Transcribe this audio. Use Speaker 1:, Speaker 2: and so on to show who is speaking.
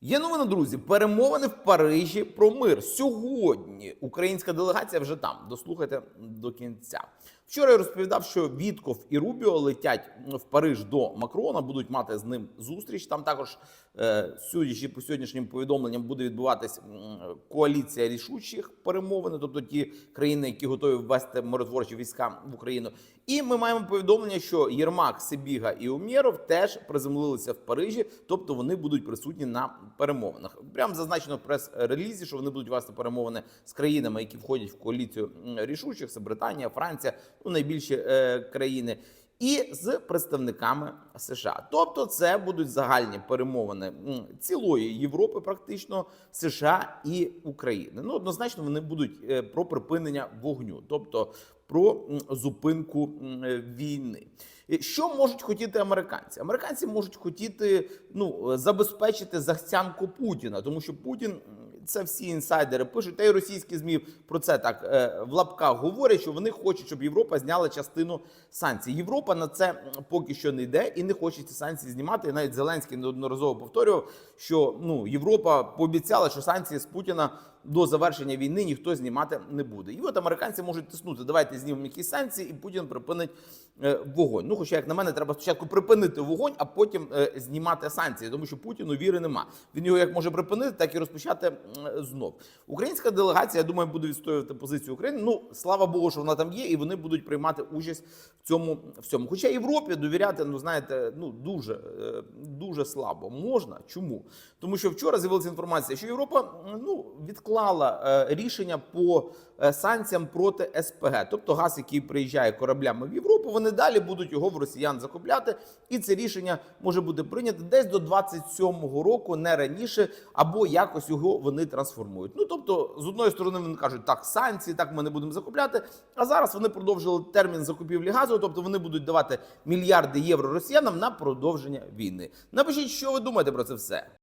Speaker 1: Є новина, друзі. Перемовини в Парижі про мир. Сьогодні українська делегація вже там. Дослухайте до кінця. Вчора я розповідав, що Вітков і Рубіо летять в Париж до Макрона, будуть мати з ним зустріч. Там також, е, судячи по сьогоднішнім повідомленням, буде відбуватись коаліція рішучих перемовин, тобто ті країни, які готові ввести миротворчі війська в Україну. І ми маємо повідомлення, що Єрмак, Сибіга і Умєров теж приземлилися в Парижі, тобто вони будуть присутні на перемовинах. Прям зазначено в прес-релізі, що вони будуть вести перемовини з країнами, які входять в коаліцію рішучих. Це Британія, Франція, ну найбільші е, країни. І з представниками США, тобто це будуть загальні перемовини цілої Європи, практично США і України. Ну однозначно вони будуть е, про припинення вогню, тобто про зупинку е, війни. Що можуть хотіти американці? Американці можуть хотіти ну е, забезпечити захцянку Путіна, тому що Путін це всі інсайдери пишуть, та й російські змі про це так е, в лапках говорять, що вони хочуть, щоб Європа зняла частину санкцій. Європа на це поки що не йде і не хоче ці санкції знімати. І навіть Зеленський неодноразово повторював, що ну Європа пообіцяла, що санкції з Путіна до завершення війни ніхто знімати не буде. І от американці можуть тиснути. Давайте знімемо якісь санкції, і Путін припинить е, вогонь. Ну, хоча, як на мене, треба спочатку припинити вогонь, а потім е, знімати санкції, тому що Путіну віри нема. Він його як може припинити, так і розпочати знов. Українська делегація, я думаю, буде відстоювати позицію України. Ну слава Богу, що вона там є, і вони будуть приймати участь в цьому всьому. Хоча Європі довіряти, ну знаєте, ну дуже е, дуже слабо можна. Чому? Тому що вчора з'явилася інформація, що Європа ну відклала е, рішення по санкціям проти СПГ, тобто газ, який приїжджає кораблями в Європу, вони далі будуть його в росіян закупляти, і це рішення може бути прийнято десь до 27-го року, не раніше, або якось його вони трансформують. Ну тобто, з одної сторони, вони кажуть, так, санкції, так ми не будемо закупляти. А зараз вони продовжили термін закупівлі газу, тобто вони будуть давати мільярди євро росіянам на продовження війни. Напишіть, що ви думаєте про це все.